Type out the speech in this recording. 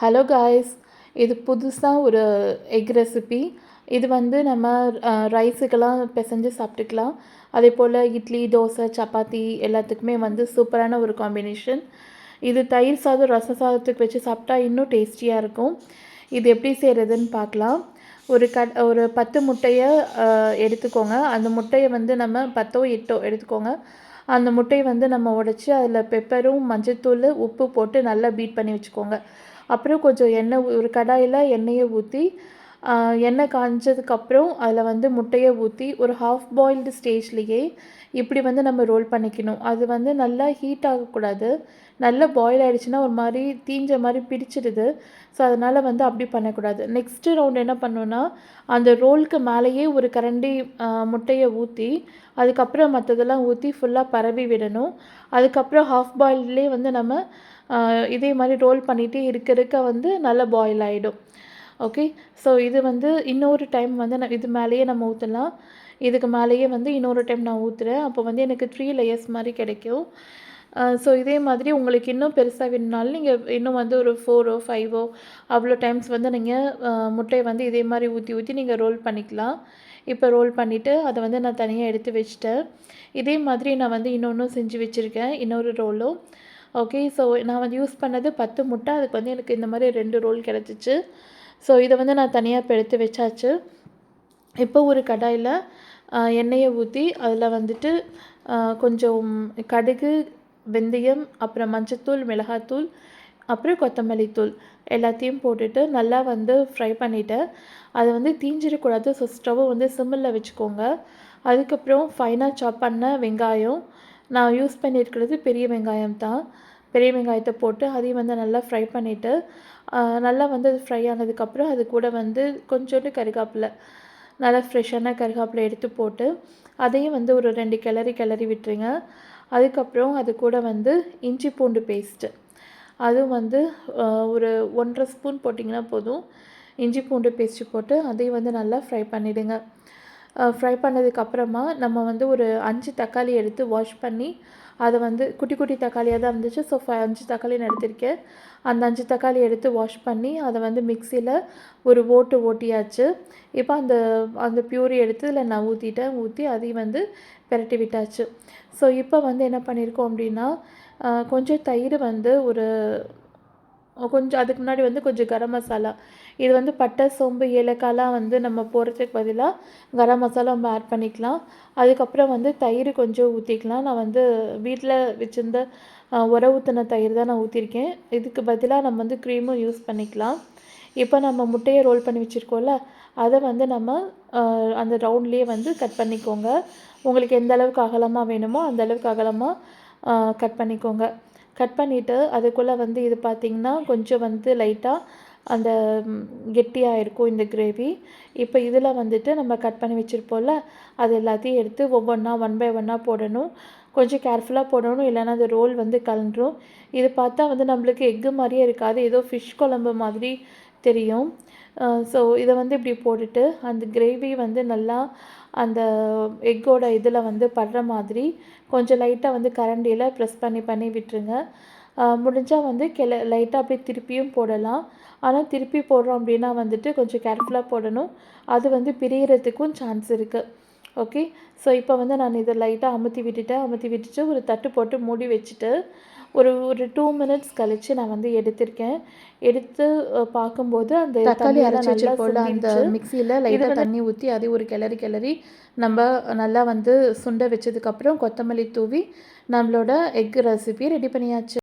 Hello guys இது புதுசாக ஒரு எக் ரெசிபி இது வந்து நம்ம ரைஸுக்கெல்லாம் பிசைஞ்சு சாப்பிட்டுக்கலாம். அதே போல் இட்லி தோசை சப்பாத்தி எல்லாத்துக்குமே வந்து சூப்பரான ஒரு காம்பினேஷன் இது தயிர் சாதம் ரச சாதத்துக்கு வச்சு சாப்பிட்டா இன்னும் டேஸ்டியாக இருக்கும். இது எப்படி செய்கிறதுன்னு பார்க்கலாம். ஒரு கட் ஒரு பத்து முட்டையை எடுத்துக்கோங்க. அந்த முட்டையை வந்து நம்ம பத்தோ எட்டோ எடுத்துக்கோங்க. அந்த முட்டையை வந்து நம்ம உடச்சி அதில் பெப்பரும் மஞ்சத்தூள் உப்பு போட்டு நல்லா பீட் பண்ணி வச்சுக்கோங்க. அப்புறம் கொஞ்சம் எண்ணெய் ஒரு கடாயில் எண்ணெயை ஊற்றி எண்ணெய் காஞ்சதுக்கப்புறம் அதில் வந்து முட்டையை ஊற்றி ஒரு ஹாஃப் பாயில்டு ஸ்டேஜ்லேயே இப்படி வந்து நம்ம ரோல் பண்ணிக்கணும். அது வந்து நல்லா ஹீட் ஆகக்கூடாது. நல்லா பாயில் ஆகிடுச்சுன்னா ஒரு மாதிரி தீஞ்ச மாதிரி பிடிச்சிடுது. ஸோ அதனால் வந்து அப்படி பண்ணக்கூடாது. நெக்ஸ்ட்டு ரவுண்ட் என்ன பண்ணோன்னா அந்த ரோலுக்கு மேலேயே ஒரு கரண்டி முட்டையை ஊற்றி அதுக்கப்புறம் மற்றதெல்லாம் ஊற்றி ஃபுல்லாக பரவி விடணும். அதுக்கப்புறம் ஹாஃப் பாயில்ட்லேயே வந்து நம்ம இதே மாதிரி ரோல் பண்ணிகிட்டே இருக்க இருக்க வந்து நல்லா பாயில் ஆகிடும் ஓகே ஸோ இது வந்து இன்னொரு டைம் வந்து நான் இது மேலேயே நம்ம ஊற்றலாம் இதுக்கு மேலேயே வந்து இன்னொரு டைம் நான் ஊற்றுறேன் அப்போ வந்து எனக்கு த்ரீ லேயர்ஸ் மாதிரி கிடைக்கும். ஸோ இதே மாதிரி உங்களுக்கு இன்னும் பெருசாக வேணுனாலும் நீங்கள் இன்னும் வந்து ஒரு ஃபோரோ ஃபைவோ அவ்வளோ டைம்ஸ் வந்து நீங்கள் முட்டையை வந்து இதே மாதிரி ஊற்றி ஊற்றி நீங்கள் ரோல் பண்ணிக்கலாம். இப்போ ரோல் பண்ணிவிட்டு அதை வந்து நான் தனியாக எடுத்து வச்சுட்டேன். இதே மாதிரி நான் வந்து இன்னொன்றும் செஞ்சு வச்சுருக்கேன். இன்னொரு ரோலும் ஓகே ஸோ நான் வந்து யூஸ் பண்ணது பத்து முட்டை. அதுக்கு வந்து எனக்கு இந்த மாதிரி ரெண்டு ரோல் கிடச்சிச்சு. ஸோ இதை வந்து நான் தனியாக இப்போ எடுத்து வச்சாச்சு. இப்போ ஒரு கடாயில் எண்ணெயை ஊற்றி அதில் வந்துட்டு கொஞ்சம் கடுகு வெந்தயம் அப்புறம் மஞ்சத்தூள் மிளகாத்தூள் அப்புறம் கொத்தமல்லி தூள் எல்லாத்தையும் போட்டுட்டு நல்லா வந்து ஃப்ரை பண்ணிவிட்டேன் அதை வந்து தீஞ்சிடக்கூடாது. ஸோ ஸ்டவ்வை வந்து சிம்மில் வச்சுக்கோங்க. அதுக்கப்புறம் ஃபைனாக சாப் பண்ண வெங்காயம். நான் யூஸ் பண்ணியிருக்கிறது பெரிய வெங்காயம் தான் பெரிய வெங்காயத்தை போட்டு அதையும் வந்து நல்லா ஃப்ரை பண்ணிவிட்டு நல்லா வந்து அது ஃப்ரை ஆனதுக்கப்புறம் அது கூட வந்து கொஞ்சோண்டு கருகாப்பில் நல்லா ஃப்ரெஷ்ஷான கருகாப்பில் எடுத்து போட்டு அதையும் வந்து ஒரு ரெண்டு கிளறி கிளறி விட்டுருங்க. அதுக்கப்புறம் அது கூட வந்து இஞ்சி பூண்டு பேஸ்ட்டு அதுவும் வந்து ஒரு ஒன்றரை ஸ்பூன் போட்டிங்கன்னா போதும். இஞ்சி பூண்டு பேஸ்ட்டு போட்டு அதையும் வந்து நல்லா ஃப்ரை பண்ணிவிடுங்க ஃப்ரை பண்ணதுக்கப்புறமா நம்ம வந்து ஒரு அஞ்சு தக்காளி எடுத்து வாஷ் பண்ணி அதை வந்து குட்டி குட்டி தக்காளியாக தான் இருந்துச்சு. ஸோ ஃபை அஞ்சு தக்காளி எடுத்திருக்கேன். அந்த அஞ்சு தக்காளி எடுத்து வாஷ் பண்ணி அதை வந்து மிக்சியில் ஒரு ஓட்டு ஓட்டியாச்சு. இப்போ அந்த அந்த பியூரி எடுத்து இதில் நான் ஊற்றிட்டேன் ஊற்றி அதையும் வந்து பெரட்டி விட்டாச்சு. ஸோ இப்போ வந்து என்ன பண்ணியிருக்கோம் அப்படின்னா கொஞ்சம் தயிர் வந்து ஒரு கொஞ்சம் அதுக்கு முன்னாடி வந்து கொஞ்சம் கரம் மசாலா. இது வந்து பட்டை சோம்பு ஏலக்காய்லாம் வந்து நம்ம போடுறதுக்கு பதிலாக கரம் மசாலா நம்ம ஆட் பண்ணிக்கலாம். அதுக்கப்புறம் வந்து தயிர் கொஞ்சம் ஊற்றிக்கலாம் நான் வந்து வீட்டில் வச்சுருந்த உர ஊற்றின தயிர் தான் நான் ஊற்றிருக்கேன் இதுக்கு பதிலாக நம்ம வந்து க்ரீமும் யூஸ் பண்ணிக்கலாம். இப்போ நம்ம முட்டையை ரோல் பண்ணி வச்சுருக்கோம்ல அதை வந்து நம்ம அந்த ரவுண்ட்லேயே வந்து கட் பண்ணிக்கோங்க. உங்களுக்கு எந்த அளவுக்கு அகலமாக வேணுமோ அந்த அளவுக்கு அகலமாக கட் பண்ணிக்கோங்க. கட் பண்ணிவிட்டு அதுக்குள்ளே வந்து இது பார்த்திங்கன்னா கொஞ்சம் வந்து லைட்டாக அந்த கெட்டியாக இருக்கும் இந்த கிரேவி. இப்போ இதில் வந்துட்டு நம்ம கட் பண்ணி வச்சுருப்போம்ல அது எல்லாத்தையும் எடுத்து ஒவ்வொன்றா ஒன் பை ஒன்னாக போடணும். கொஞ்சம் கேர்ஃபுல்லாக போடணும் இல்லைன்னா அந்த ரோல் வந்து கலண்டுரும் இது பார்த்தா வந்து நம்மளுக்கு எக்கு மாதிரியே இருக்காது. ஏதோ ஃபிஷ் குழம்பு மாதிரி தெரியும். ஸோ இதை வந்து இப்படி போட்டுட்டு அந்த கிரேவி வந்து நல்லா அந்த எக்கோட இதில் வந்து படுற மாதிரி கொஞ்சம் லைட்டாக வந்து கரண்டியில் ப்ரெஸ் பண்ணி பண்ணி விட்டுருங்க. முடிஞ்சால் வந்து கிள லைட்டாக அப்படியே திருப்பியும் போடலாம். ஆனால் திருப்பி போடுறோம் அப்படின்னா வந்துட்டு கொஞ்சம் கேர்ஃபுல்லாக போடணும். அது வந்து பிரியறதுக்கும் சான்ஸ் இருக்குது ஓகே ஸோ இப்போ வந்து நான் இதை லைட்டாக அமுத்தி விட்டுட்டேன். அமுத்தி விட்டுட்டு ஒரு தட்டு போட்டு மூடி வச்சுட்டு ஒரு ஒரு டூ மினிட்ஸ் கழித்து நான் வந்து எடுத்திருக்கேன். எடுத்து பார்க்கும்போது அந்த தக்காளி அரைச்சி வச்சிருக்கோம்ல அந்த மிக்சியில் லைட்டாக தண்ணி ஊற்றி அதே ஒரு கிளறி கிளறி நம்ம நல்லா வந்து சுண்டை வச்சதுக்கப்புறம் கொத்தமல்லி தூவி நம்மளோட எக் ரெசிபி ரெடி பண்ணியாச்சு.